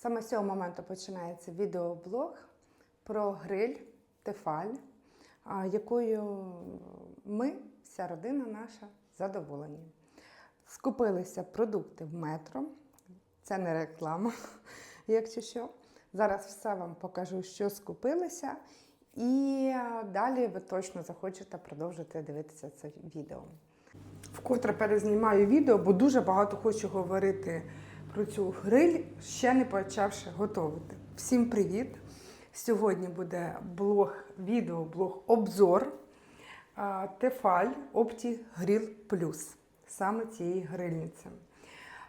Саме з цього моменту починається відеоблог про гриль Тефаль, якою ми, вся родина наша, задоволені. Скупилися продукти в метро. Це не реклама, якщо що. Зараз все вам покажу, що скупилися. І далі ви точно захочете продовжити дивитися це відео. Вкотре перезнімаю відео, бо дуже багато хочу говорити цю гриль, ще не почавши готувати. Всім привіт! Сьогодні буде блог, відео, блог обзор Тефаль Opti Grill Plus, саме цієї грильниці.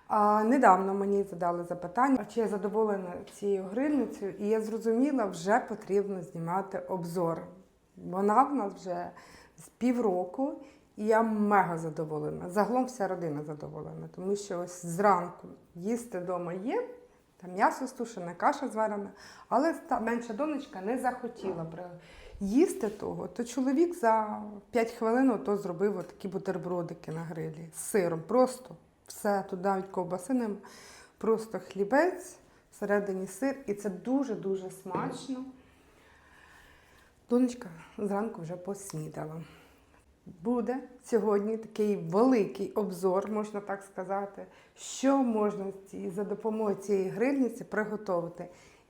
А, недавно мені задали запитання, чи я задоволена цією грильницею, і я зрозуміла, вже потрібно знімати обзор. Вона в нас вже з півроку, і я мега задоволена. Загалом вся родина задоволена, тому що ось зранку їсти вдома є, там м'ясо стушене, каша зварена, але та менша донечка не захотіла їсти того, то чоловік за 5 хвилин то зробив такі бутербродики на грилі з сиром. Просто все, тут навіть ковбаси нема, просто хлібець, всередині сир, і це дуже-дуже смачно. Донечка зранку вже поснідала. Буде сьогодні такий великий обзор, можна так сказати, що можна за допомогою цієї грильниці приготувати.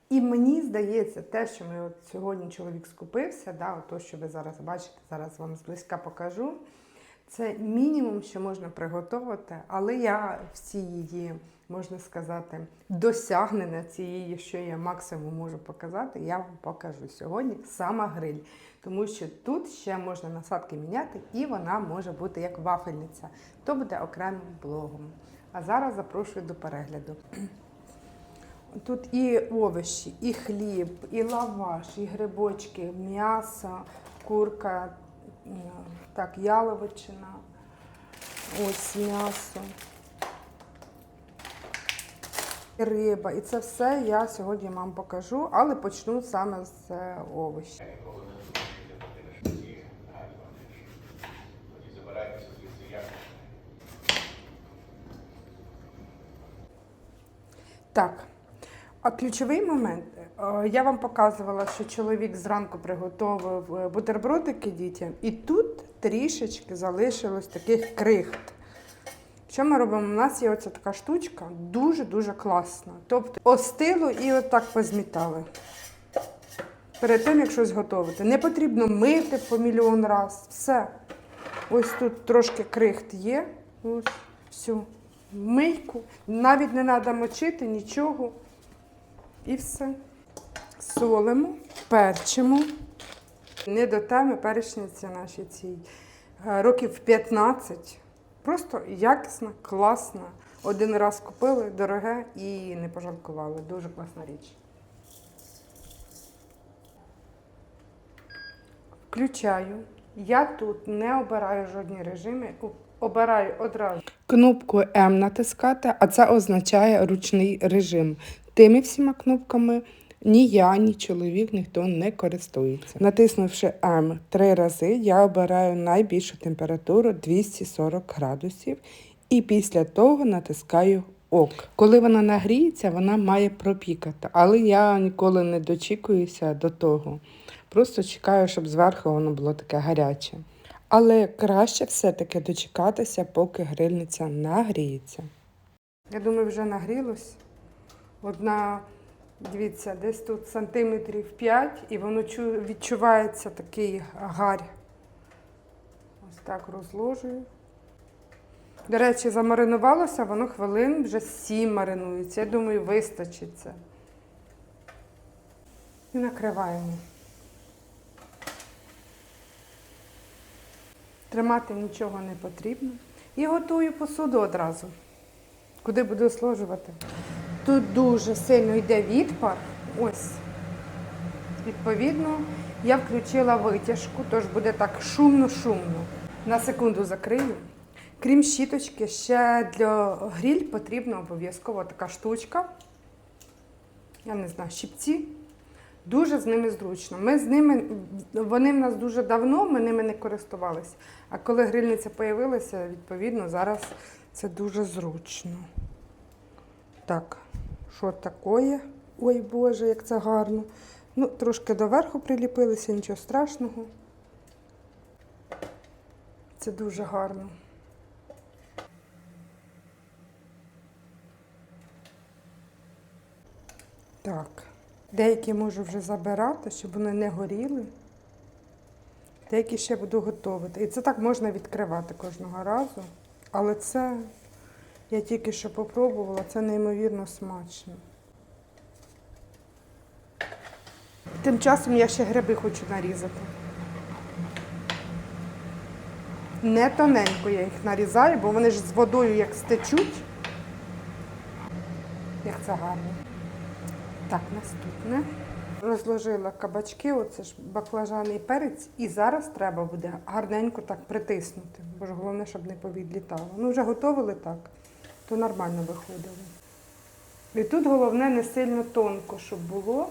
І мені здається, те, що ми от сьогодні чоловік скупився, да, то, що ви зараз бачите, зараз вам зблизька покажу. Це мінімум, що можна приготувати, але я всі її, можна сказати, досягнення цієї, що я максимум можу показати, я вам покажу сьогодні сама гриль. Тому що тут ще можна насадки міняти, і вона може бути як вафельниця. То буде окремим блогом. А зараз запрошую до перегляду. Тут і овочі, і хліб, і лаваш, і грибочки, м'ясо, курка, так, яловичина, ось м'ясо, риба. І це все я сьогодні вам покажу, але почну саме з е, овочів. Так. А ключовий момент, е, я вам показувала, що чоловік зранку приготував е, бутербродики дітям, і тут трішечки залишилось таких крихт. Що ми робимо? У нас є оця така штучка, дуже-дуже класна. Тобто остило і отак позмітали. Перед тим, як щось готувати. Не потрібно мити по мільйон раз. Все. Ось тут трошки крихт є. Ось, все. Мийку. Навіть не треба мочити нічого. І все. Солимо, перчимо. Не до теми перечниці наші цій. Е, Років 15. Просто якісна, класна. Один раз купили, дороге і не пожалкували. Дуже класна річ. Включаю. Я тут не обираю жодні режими, обираю одразу. Кнопку М натискати, а це означає ручний режим. Тими всіма кнопками ні я, ні чоловік, ніхто не користується. Натиснувши М три рази, я обираю найбільшу температуру 240 градусів і після того натискаю ок. Коли вона нагріється, вона має пропікати, але я ніколи не дочікуюся до того. Просто чекаю, щоб зверху воно було таке гаряче. Але краще все-таки дочекатися, поки грильниця нагріється. Я думаю, вже нагрілось. Одна, дивіться, десь тут сантиметрів 5, і воно відчувається такий гарь. Ось так розложую. До речі, замаринувалося, воно хвилин вже 7 маринується. Я думаю, вистачить це. І накриваємо. Тримати нічого не потрібно. І готую посуду одразу. Куди буду сложувати? Тут дуже сильно йде відпар. Ось. Відповідно, я включила витяжку, тож буде так шумно-шумно. На секунду закрию. Крім щіточки, ще для гріль потрібна обов'язково така штучка. Я не знаю, щипці. Дуже з ними зручно. Ми з ними, вони в нас дуже давно, ми ними не користувалися. А коли грильниця з'явилася, відповідно, зараз це дуже зручно. Так, що таке. Ой Боже, як це гарно. Ну, трошки доверху приліпилися, нічого страшного. Це дуже гарно. Так. Деякі можу вже забирати, щоб вони не горіли. Деякі ще буду готувати. І це так можна відкривати кожного разу. Але це я тільки що попробувала, це неймовірно смачно. Тим часом я ще гриби хочу нарізати. Не тоненько я їх нарізаю, бо вони ж з водою як стечуть. Як це гарно. Так, наступне. Розложила кабачки, оце ж баклажани і перець, і зараз треба буде гарненько так притиснути, бо ж головне, щоб не повідлітало. Ну, вже готовили так, то нормально виходило. І тут головне не сильно тонко, щоб було.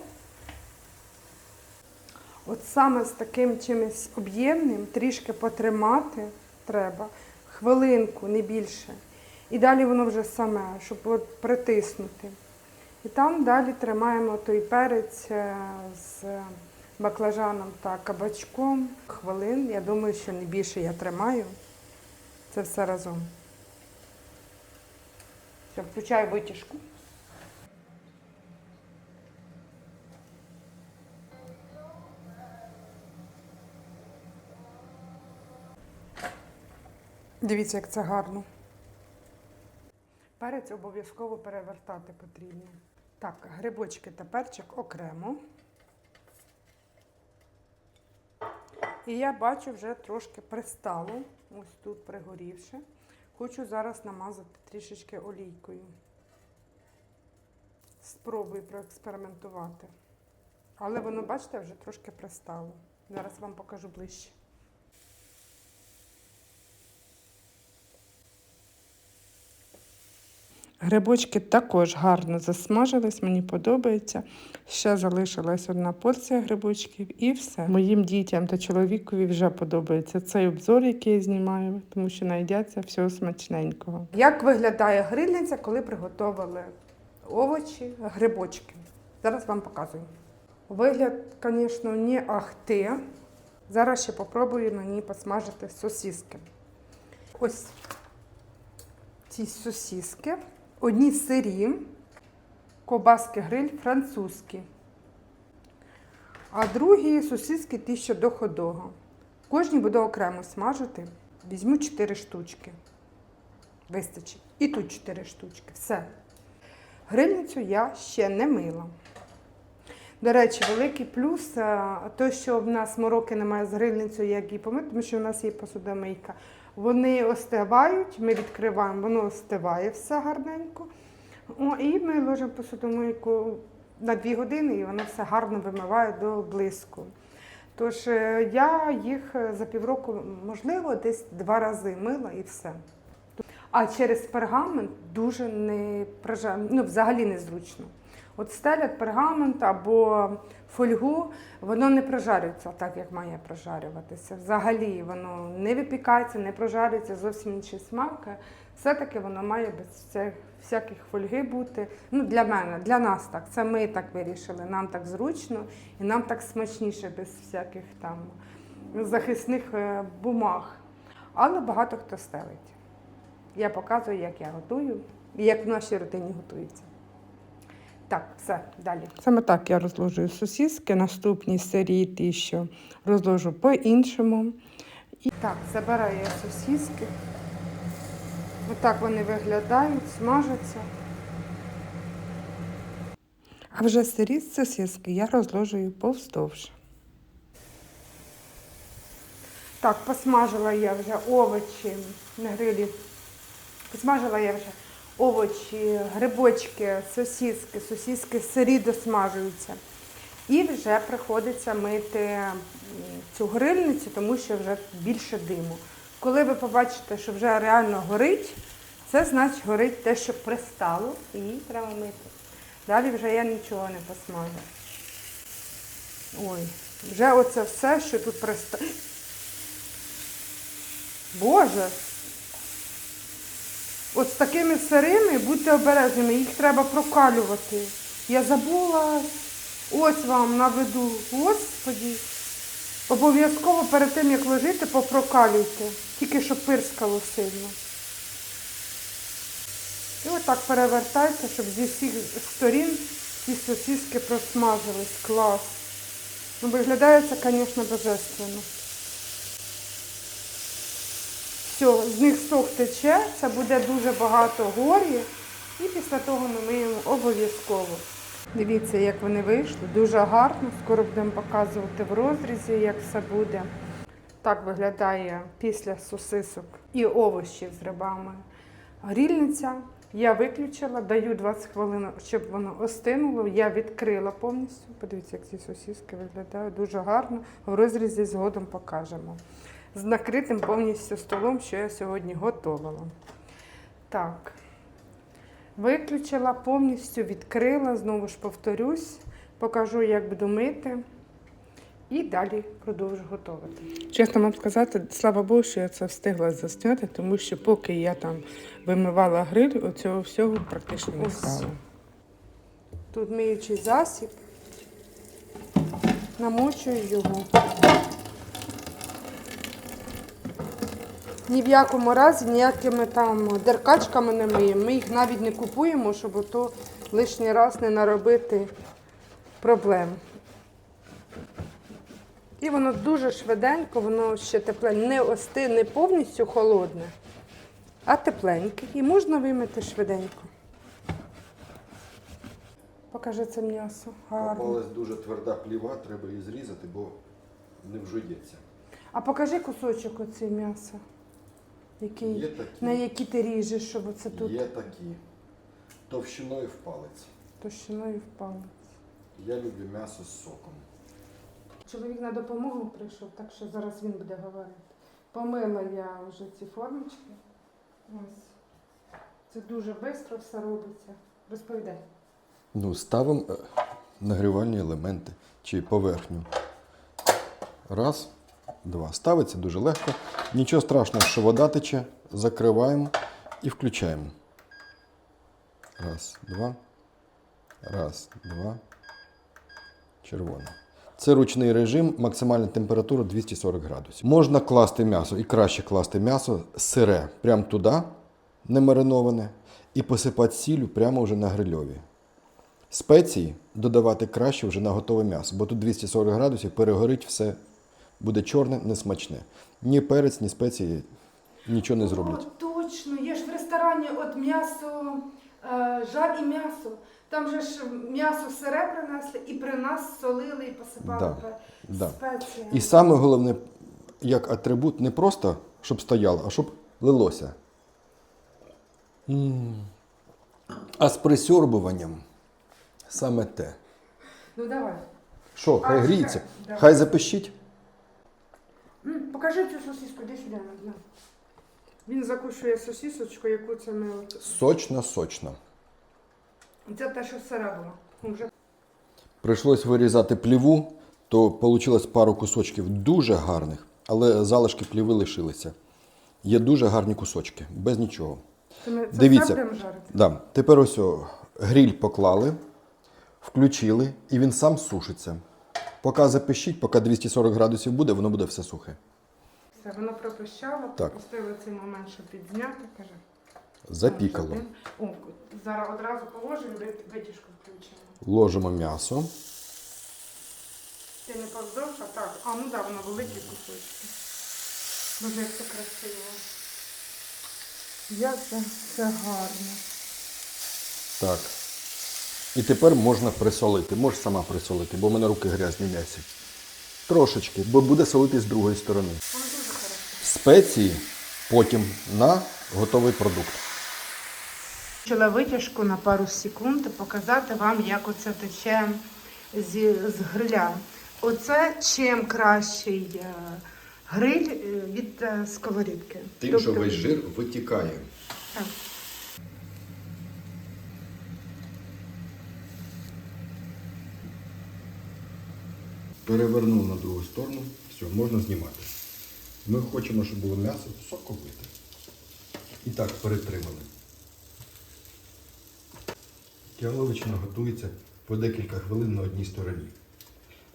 От саме з таким чимось об'ємним трішки потримати треба, хвилинку, не більше. І далі воно вже саме, щоб от притиснути. І там далі тримаємо той перець е, з баклажаном та кабачком хвилин. Я думаю, що не більше я тримаю. Це все разом. Все, включаю витяжку. Дивіться, як це гарно. Перець обов'язково перевертати потрібно. Так, грибочки та перчик окремо. І я бачу, вже трошки пристало, ось тут пригорівши. Хочу зараз намазати трішечки олійкою. Спробую проекспериментувати. Але воно, бачите, вже трошки пристало. Зараз вам покажу ближче. Грибочки також гарно засмажились, мені подобається. Ще залишилась одна порція грибочків і все. Моїм дітям та чоловікові вже подобається цей обзор, який я знімаю, тому що найдяться всього смачненького. Як виглядає грильниця, коли приготували овочі, грибочки? Зараз вам показую. Вигляд, звісно, не ахти. Зараз ще попробую на ній посмажити сосиски. Ось ці сосиски. Одні сирі, ковбаски гриль французькі, а другі ті, що до ходога. Кожні буду окремо смажити. Візьму 4 штучки. Вистачить. І тут 4 штучки. Все. Грильницю я ще не мила. До речі, великий плюс, те, що в нас мороки немає з грильницею, як її помити, тому що в нас є посудомийка. Вони остивають, ми відкриваємо, воно остиває все гарненько. О, і ми ложимо посудомийку на 2 години, і воно все гарно вимиває до блиску. Тож е, я їх за півроку, можливо, десь два рази мила і все. А через пергамент дуже не ну, взагалі незручно. От стелять пергамент або фольгу, воно не прожарюється так, як має прожарюватися. Взагалі воно не випікається, не прожарюється, зовсім інший смак. Все-таки воно має без всяких фольги бути. Ну, Для мене, для нас так. Це ми так вирішили. Нам так зручно і нам так смачніше без всяких там захисних е, бумаг. Але багато хто стелить. Я показую, як я готую і як в нашій родині готується. Так, все, далі. Саме так я розложую сосиски, наступні серії ті, що розложу по-іншому. І так, забираю я сосиски. Отак вони виглядають, смажаться. А вже сирі сосиски я розложую повздовж. Так, посмажила я вже овочі на грилі. Посмажила я вже овочі, грибочки, сосіски, сосіски сирі досмажуються. І вже приходиться мити цю грильницю, тому що вже більше диму. Коли ви побачите, що вже реально горить, це значить горить те, що пристало, і її треба мити. Далі вже я нічого не посмажу. Ой, вже оце все, що тут пристало. Боже! От з такими сирими будьте обережними, їх треба прокалювати. Я забула. Ось вам наведу. Господі. Обов'язково перед тим, як ложити, попрокалюйте. Тільки щоб пирскало сильно. І отак перевертайте, щоб зі всіх сторін ці сосиски просмажились. Клас. Ну, виглядає це, звісно, божественно. Все, з них сок тече, це буде дуже багато горі. І після того ми миємо обов'язково. Дивіться, як вони вийшли. Дуже гарно. Скоро будемо показувати в розрізі, як все буде. Так виглядає після сосисок і овочів з рибами. Грільниця я виключила, даю 20 хвилин, щоб воно остинуло. Я відкрила повністю. Подивіться, як ці сосиски виглядають дуже гарно. В розрізі згодом покажемо. З накритим повністю столом, що я сьогодні готувала. Так. Виключила, повністю відкрила, знову ж повторюсь, покажу, як буду мити. І далі продовжу готувати. Чесно вам сказати, слава Богу, що я це встигла засняти, тому що поки я там вимивала гриль, оцього всього практично не стало. Тут миючий засіб, намочую його. Ні в якому разі ніякими там деркачками не миємо. Ми їх навіть не купуємо, щоб ото лишній раз не наробити проблем. І воно дуже швиденько, воно ще тепленьке, не ости, не повністю холодне, а тепленьке. І можна вимити швиденько. Покажи це м'ясо. Гарно. Попалась дуже тверда пліва, треба її зрізати, бо не вжується. А покажи кусочок оцей м'яса. Який, Є такі, на який ти ріжеш, щоб оце тут є такі. Товщиною в палець. товщиною впало. Я люблю м'ясо з соком. Чоловік на допомогу прийшов, так що зараз він буде говорити. Помила я вже ці формочки. Ось. Це дуже швидко все робиться. Розповідай. Ну, ставимо е, нагрівальні елементи чи поверхню. Раз, два. Ставиться дуже легко. Нічого страшного, що вода тече. Закриваємо і включаємо. Раз, два. Раз, два. Червоно. Це ручний режим, максимальна температура 240 градусів. Можна класти м'ясо і краще класти м'ясо сире прямо туди, не мариноване, і посипати сіллю прямо вже на грильові. Спеції додавати краще вже на готове м'ясо, бо тут 240 градусів перегорить все, буде чорне, несмачне. Ні перець, ні спеції нічого не зроблять. О, точно, є ж в ресторані от м'ясо, е, жаль і м'ясо. Там же ж м'ясо сире принесли і при нас солили і посипали Да, да. спеціями. І саме головне, як атрибут, не просто щоб стояло, а щоб лилося. М. А з присьорбуванням саме те. Ну давай. Що, А, хай чекай, гріється, давай. хай запищить. М, Покажи цю сосиску, де сюди. на. Він закушує сосисочку, яку це ми от. Сочно, сочно. Це те, що сире було. Уже Прийшлось вирізати пліву, то вийшло пару кусочків дуже гарних, але залишки пліви лишилися. Є дуже гарні кусочки, без нічого. це ми це Дивіться. все будемо жарити. Да. Тепер ось о, гріль поклали, включили, і він сам сушиться. Поки запищить, поки 240 градусів буде, воно буде все сухе. Все, воно пропищало, Так. пропустили цей момент, щоб підзняти, каже. Запікало. О, зараз одразу положимо, ви- витяжку включимо. Ложимо м'ясо. Ти не повздовж, а так. А, ну так, воно великі кусочки. Боже, як це красиво. Як це все гарно. Так. І тепер можна присолити. Можеш сама присолити, бо в мене руки грязні м'ясі. Трошечки, бо буде солити з другої сторони. Спеції потім на готовий продукт. Почала витяжку на пару секунд і показати вам, як оце тече зі, з гриля. Оце чим кращий е, гриль е, від е, сковорідки. Тобто- жир витікає. Так. Перевернув на другу сторону, все, можна знімати. Ми хочемо, щоб було м'ясо соковите. І так перетримали. Яловичина готується по декілька хвилин на одній стороні.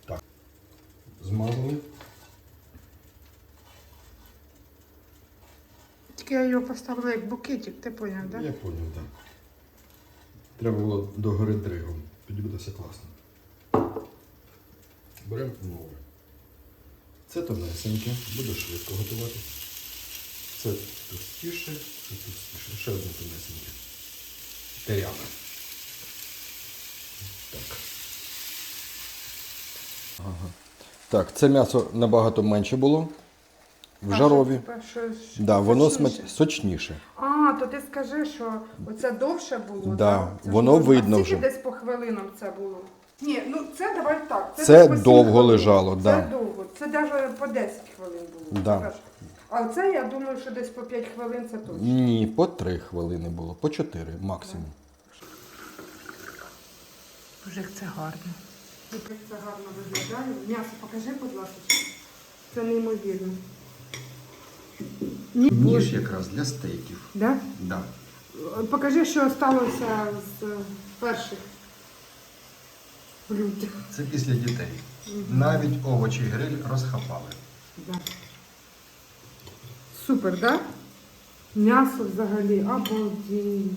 Так. Змазали. Тільки я його поставила як букетик, ти поняв, так? Я поняв, так. Треба було догори дригом. Тоді буде все класно. Беремо нове. Це тонесеньке, буде швидко готувати. Це товстіше, це товстіше. Ще одне тонесеньке. Теряна. Так. Ага. Так, це м'ясо набагато менше було. В жарові. Да, воно смач... сочніше. А, то ти скажи, що оце довше було. Да, так? Це воно ж- видно а скільки вже. десь по хвилинам це було? Ні, ну це давай так. Це десь по сім довго хвилин. лежало, Це да. довго. Це навіть по 10 хвилин було. Да. А це я думаю, що десь по 5 хвилин це точно. Ні, по три хвилини було, по чотири максимум. Боже, як це гарно. Як це гарно виглядає. М'ясо покажи, будь ласка. Це неймовірно. Ні, Ніж якраз для стейків. Да? Да. Покажи, що сталося з е, перших блюд. Це після дітей. Навіть овочі гриль розхапали. Да. Супер, да? М'ясо взагалі обалдень.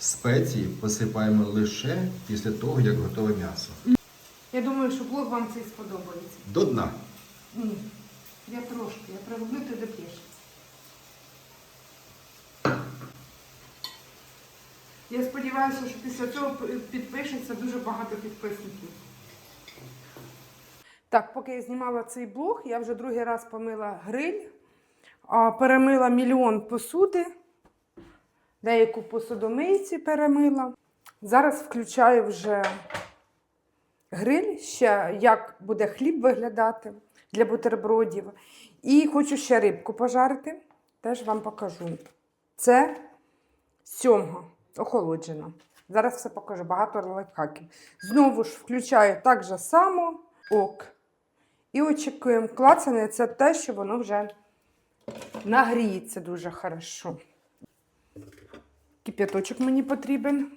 Спеції посипаємо лише після того, як готове м'ясо. Я думаю, що блог вам цей сподобається. До дна. Ні, я трошки, я пригублю, ти доп'єш. Я сподіваюся, що після цього підпишеться дуже багато підписників. Так, поки я знімала цей блог, я вже другий раз помила гриль, перемила мільйон посуди, деяку посудомийці перемила. Зараз включаю вже гриль, ще як буде хліб виглядати для бутербродів. І хочу ще рибку пожарити, теж вам покажу. Це сьомга охолоджена. Зараз все покажу, багато лайфхаків. Знову ж включаю так же само ок. І очікуємо клацання, це те, що воно вже нагріється дуже хорошо. Кип'яточок мені потрібен.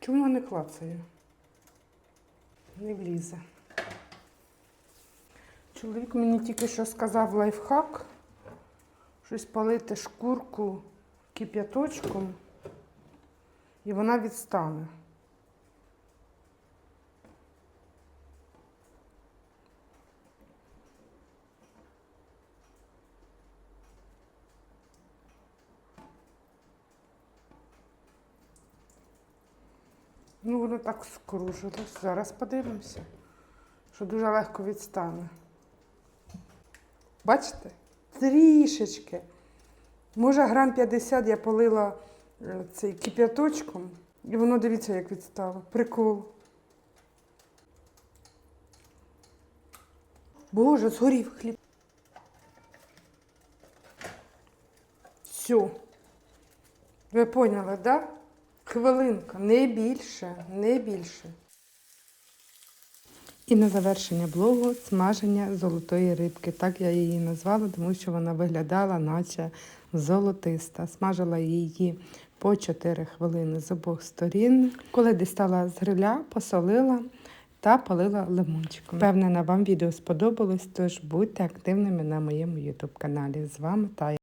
Чому не клацає? Не влізе. Чоловік мені тільки що сказав лайфхак. Щось палити шкурку кип'яточком, і вона відстане. Ну, воно так скружилось. Зараз подивимося, що дуже легко відстане. Бачите? Трішечки. Може, грам 50 я полила е, цей кип'яточком, і воно дивіться, як відстало. Прикол. Боже, згорів хліб. Все. Ви поняли, так? Да? Хвилинка, не більше, не більше. І на завершення блогу смаження золотої рибки. Так я її назвала, тому що вона виглядала, наче золотиста. Смажила її по 4 хвилини з обох сторін. Коли дістала з гриля, посолила та полила лимончиком. Впевнена, вам відео сподобалось, тож будьте активними на моєму YouTube каналі. З вами Тая.